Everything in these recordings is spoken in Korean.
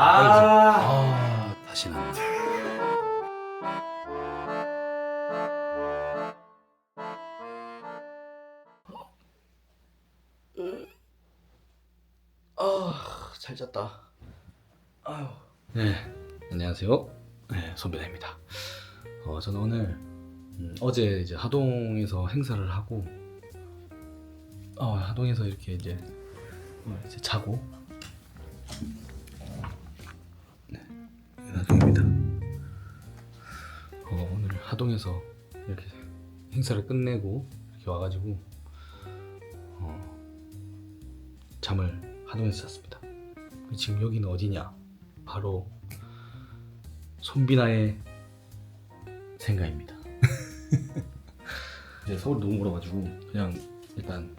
아, 아 다시 난. 아잘 잤다. 아유. 네 안녕하세요. 네 손변입니다. 어 저는 오늘 음, 어제 이제 하동에서 행사를 하고 어 하동에서 이렇게 이제 어, 이제 자고 네 나중입니다. 어, 오늘 하동에서 이렇게 행사를 끝내고 이렇게 와가지고 어, 잠을 하동에서 잤습니다. 지금 여기는 어디냐? 바로 손비나의 생가입니다. 이제 서울 너무 멀어가지고 그냥 일단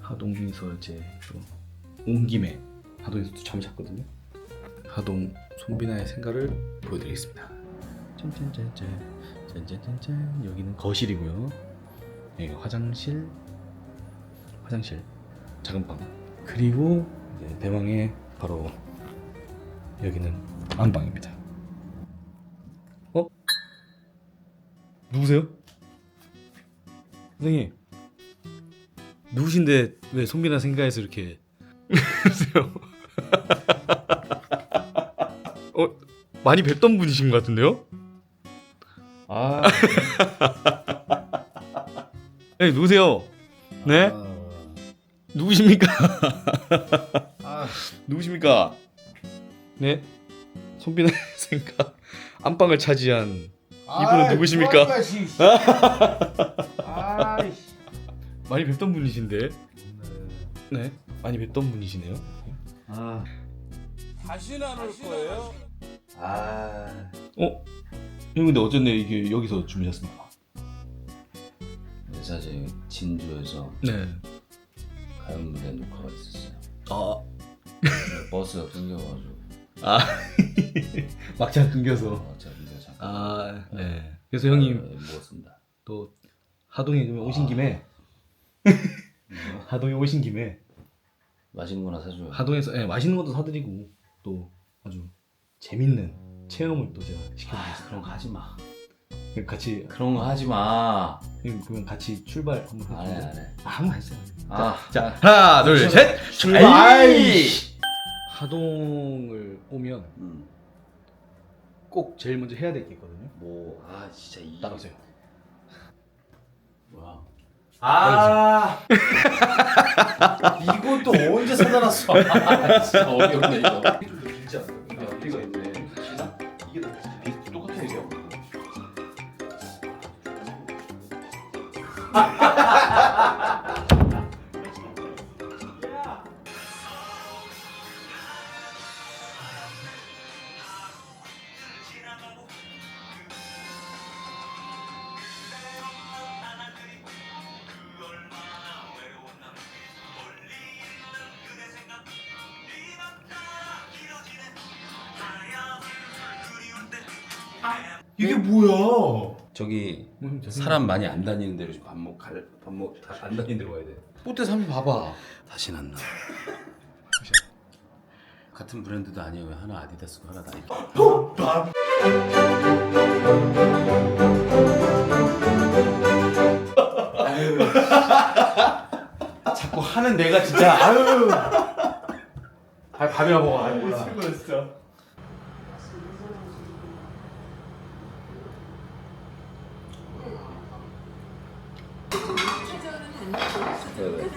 하동에서 이제 좀온 김에 하동에서 또 잠을 잤거든요. 하동 손비나의 생가를 보여드리겠습니다. 짠짠짠짠 짠짠짠짠 여기는 거실이고요. 여기 화장실 화장실 작은 방 그리고 이제 대망의 바로 여기는 안방입니다. 어? 누구세요? 선생님 누구신데 왜 손비나 생가에서 이렇게 누구세요? 어 많이 뵙던 분이신 것 같은데요? 아, 네 누구세요? 네 누구십니까? 아, 누구십니까? 네 손비나 생가 안방을 차지한 이분은 누구십니까? 아이씨. 많이 뵙던 분이신데 네 많이 뵙던 분이시네요. 아, 안올 거예요? 아, 어? 형 근데 어쩐데 이게 여기서 주무셨습니까? 사실 진주에서 네. 가요 무대 녹화가 있었어요. 아, 근데 버스가 끊겨가지고 아 막차 끊겨서. 어, 제가 무대 잠깐 아, 네. 그래서 형님 네, 먹었습니다. 또 하동에 좀 오신 김에 하동에 오신 김에 맛있는 거나 사줘요. 하동에서 네, 맛있는 것도 사드리고 또 아주 재밌는 체험을 또 제가 아, 시켜드리겠습니다. 그런 거 하지 마. 같이 그런 거 하지 마. 그러면 같이 출발 한번 안 해, 해볼까요? 안 해. 아, 한번 했어요. 아, 자, 하나, 둘, 셋, 출발! 하동을 오면 음, 꼭 제일 먼저 해야 될 게 있거든요. 뭐, 아, 진짜 이. 따라오세요. 뭐야. 아. 또 언제 사다 놨어? 아, 진짜 어이없네, 이거 이게 뭐야? 저기 음, 사람 많이 안 다니는 데로 밥 먹, 갈, 밥 먹, 다안 다니는 데로 가야 돼. 뽀떼 삼 봐봐. 다시 안 나. 같은 브랜드도 아니에요. 왜 하나 아디다스고 하나 나이키. 자꾸 하는 내가 진짜 아유. 아, 밥이나 먹어. 아유, 몰라. 네, 네.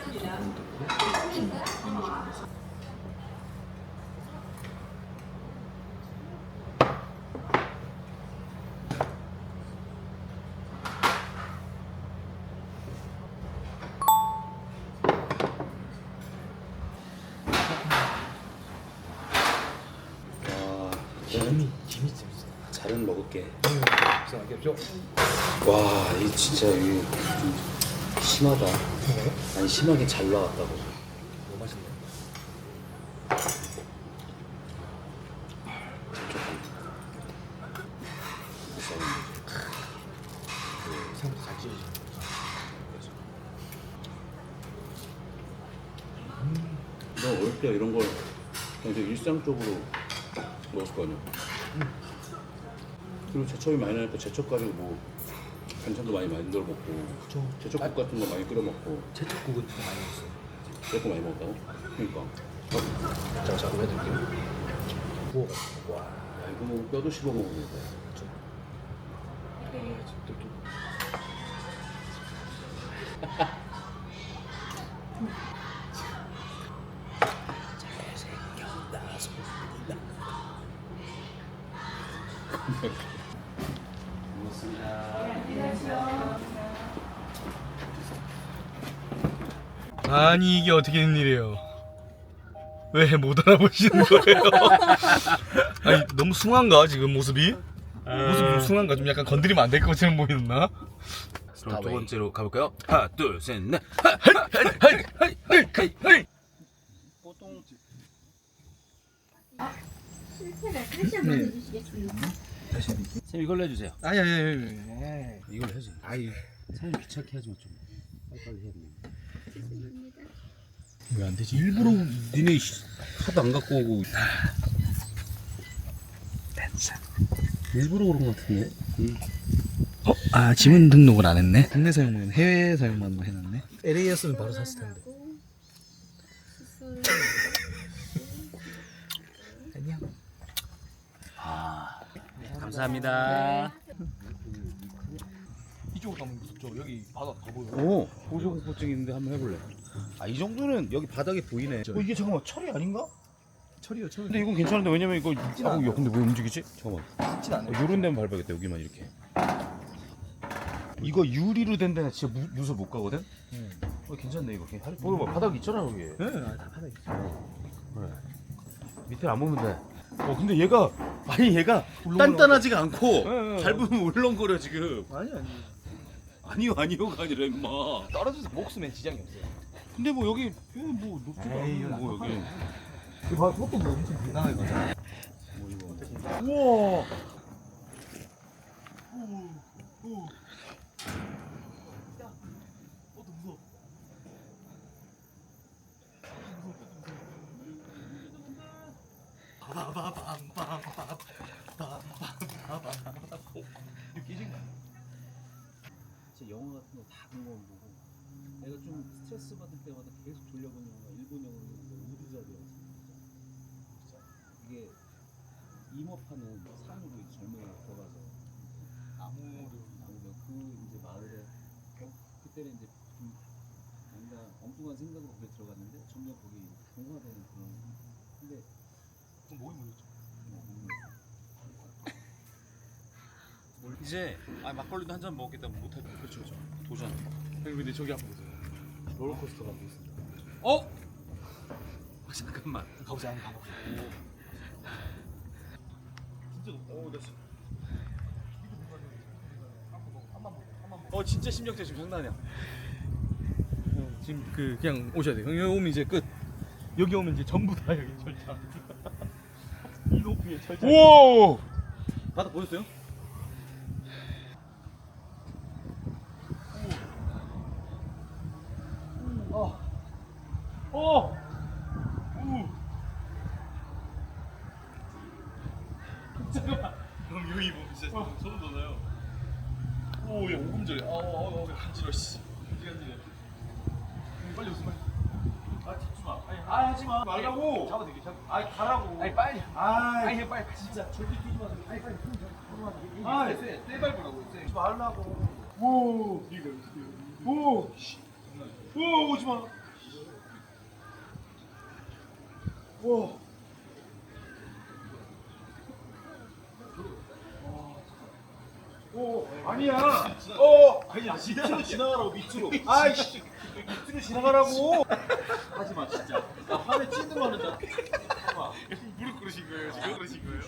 와, 김이 김이 재밌어. 없죠? 와, 이 진짜 좀 심하다. 아니 심하게 잘 나왔다고. 뭐 맛있네. 생각보다 잘 찢어지네. 너 어릴 때 이런 걸 그냥 되게 일상적으로 먹었을 거 아니야. 그리고 제첩이 많이 나니까 제첩 가지고 뭐 반찬도 많이 만들어 먹고 제첩국 같은 거 많이 끓여 먹고 제철국은 좀 많이 먹었어요. 제첩 많이 먹었다고? 그러니까. 제가 자꾸 해드릴게요. 구워가지고. 와. 야, 이거 뭐 뼈도 씹어 먹는 거야. 아니 이게 어떻게 된 일이에요? 왜 못 알아보시는 거예요? 아니 너무 숭한가 지금 모습이? 모습이 좀 숭한가? 좀 약간 건드리면 안 될 것처럼 보이나? 그럼 두 번째로 가볼까요? 하나 둘셋넷 보통 실패를 다시 한번 해주시겠습니까? 쌤 이걸로 해주세요. 아니 아니 아니 이걸로 해줘. 아니 사람 귀찮게 하지 마 좀. 빨리빨리 해야 돼. 왜 안 되지? 일부러 니네 씨, 하도 안 갖고 오고. 일부러 그런 것 같은데? 어? 아 지문 등록을 안 했네? 국내 사용만 해외 사용만 해놨네? LA였으면 바로 샀을 텐데. 수술 아니야 감사합니다 이쪽으로 가면 무섭죠 여기 바닥 다 보여 오 보조공포증 있는데 한번 해볼래 아 이 정도는 여기 바닥에 보이네 어, 이게 잠깐만 철이 아닌가? 철이요 철 근데 이건 괜찮은데 왜냐면 이거 아, 야 근데 왜 움직이지? 잠깐만 쉽진 않네. 어, 요런 데만 밟아야겠다 여기만 이렇게 이거 유리로 된 데는 진짜 무, 무술 못 가거든? 어, 괜찮네 이거. 뭐, 뭐, 바닥 있잖아 여기. 네다 바닥에 있어 밑에 안 보면 돼. 어 근데 얘가 아니 얘가 단단하지가 않고 네, 네. 밟으면 울렁거려 지금. 아니 아니 아니요 아니요가 아니라 임마. 떨어져서 목숨에 지장이 없어요 근데 뭐 여기 여기 뭐 높지도 에이, 않고 뭐 여기. 이거 봐 저것도 뭐 엄청 대단하게 가잖아 우와. 영화 같은 거 다본거 보고 내가 좀 스트레스 받을 때마다 계속 돌려보는 영화가 일본 영화인데 우주자비라고 이게 임업하는 산으로 이제 젊은이가 들어가서 나무를 나무가 그 이제 마을에 겨- 그때는 이제 좀 뭔가 엉뚱한 생각으로 거기 들어갔는데 점점 거기 동화되는 그런. 근데 그럼 목이 물렸죠 뭐 모르겠어. 이제 아 막걸리도 한 잔 먹겠다 못해. 그렇죠 그렇죠. 도전. 형님 근데 저기 한번 보세요 롤러코스터가 하고 있습니다 어? 아, 잠깐만. 가보자 한번 가보자 어 진짜 심력제 지금 장난이야. 형, 지금 그 그냥 오셔야 돼요 여기 오면 이제 끝 여기 오면 이제 전부 다 여기 철장 이 높이에 철장 우와. 바닥 보였어요? 어. 그럼 여기 보면 진짜 소름 돋아요 오 야 오금절이 아우 간지러 씨 간지러 빨리 오세요 빨리 아 찍지 마. 아니 아 하지 마. 말라고. 잡아 되게 잡아 가라고. 아니 빨리 아. 아니 빨리 진짜 절대 뛰지 마세요. 아니 빨리 아, 세, 세 밟으라고 세. 말라고. 오. 오. 씨. 오 오지 마. 오. 오 아니야. 어 아니야 밑으로 지나가라고 밑으로. 아이씨 밑으로 지나가라고. 하지 마 진짜. 나 화내 찐으로 하는다. 무릎 꿇으신 거예요 지금 그러신 거예요?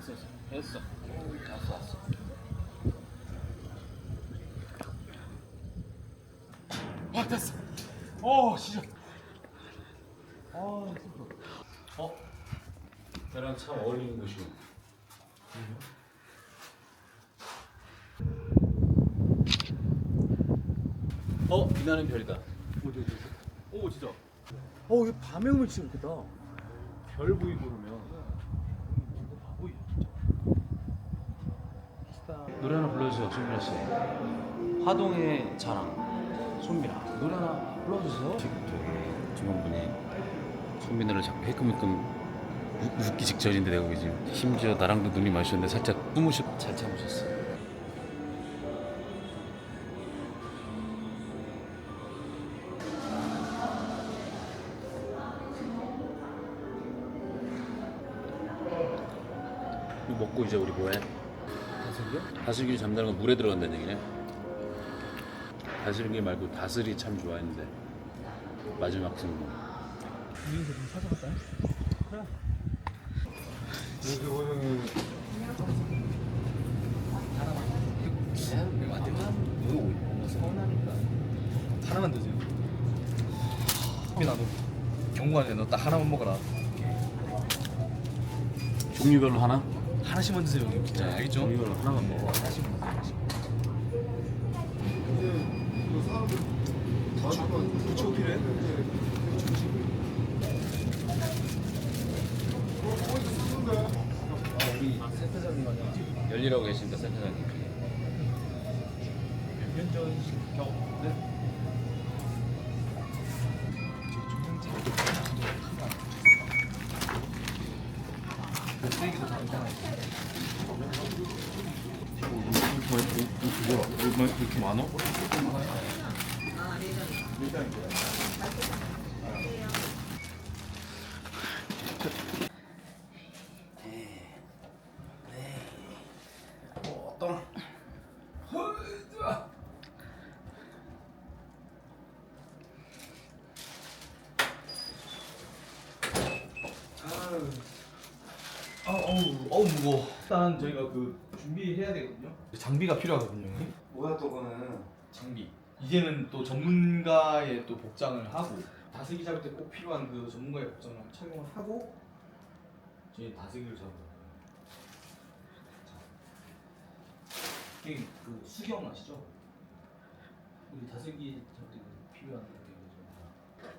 됐어 됐어 왔어 왔어 아 됐어 오 진짜 아 슬퍼 어? 나랑 참 어울리는 곳이군 어? 빛나는 별이다 어디 어디 어디? 오 진짜 어이 밤에 오면 진짜 좋겠다. 별 보이고 그러면 노래 하나 불러주세요, 손민아 씨. 화동의 자랑, 손민아. 노래 하나 불러주세요. 저기 중원분이 손민아를 자꾸 해끔해끔 우- 웃기 직전인데 내가 그지 심지어 나랑도 눈이 마주쳤는데 살짝 쉬- 잘 참으셨어. 이거 먹고 이제 우리 뭐해? 다슬기요? 다슬기 잠자는 건 물에 들어간다는 얘기냐? 다슬기 말고 다슬이 참 좋아했는데 마지막 승부 하나만 드세요. 나도 경고하네. 너딱 하나만 먹어라. 종류별로 하나? 하나씩만 드세요, 형님. 진짜 알겠죠? 종류별로 하나만 먹어 부추 필요해? 열리라고 계십니까 센터장님 이렇게 우, 어우 무거워. 일단 저희가 그 준비해야 되거든요. 장비가 필요하거든요. 형님. 또 그거는 장비. 이제는 또 전문가의 또 복장을 하고 다슬기 잡을 때 꼭 필요한 그 전문가의 복장을 착용을 하고 저희 다슬기를 잡는 거예요. 형님 그 수경 아시죠? 우리 다슬기 잡을 때그 필요한 게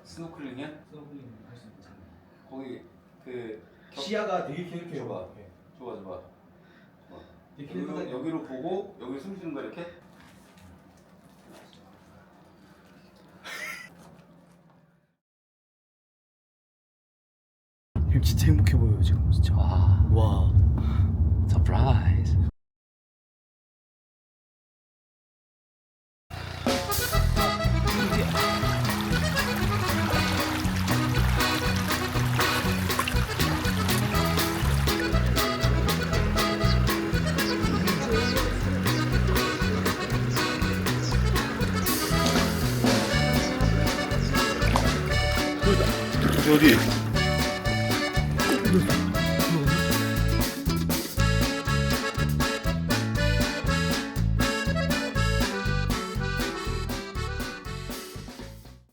스노클링이야? 스노클링 할수 있는 장비. 거기 그 시야가 되게. 줘봐. 네. 좋아 좋아 되게 여기로. 여기로 보고 여기 숨 쉬는 거 이렇게? 어디?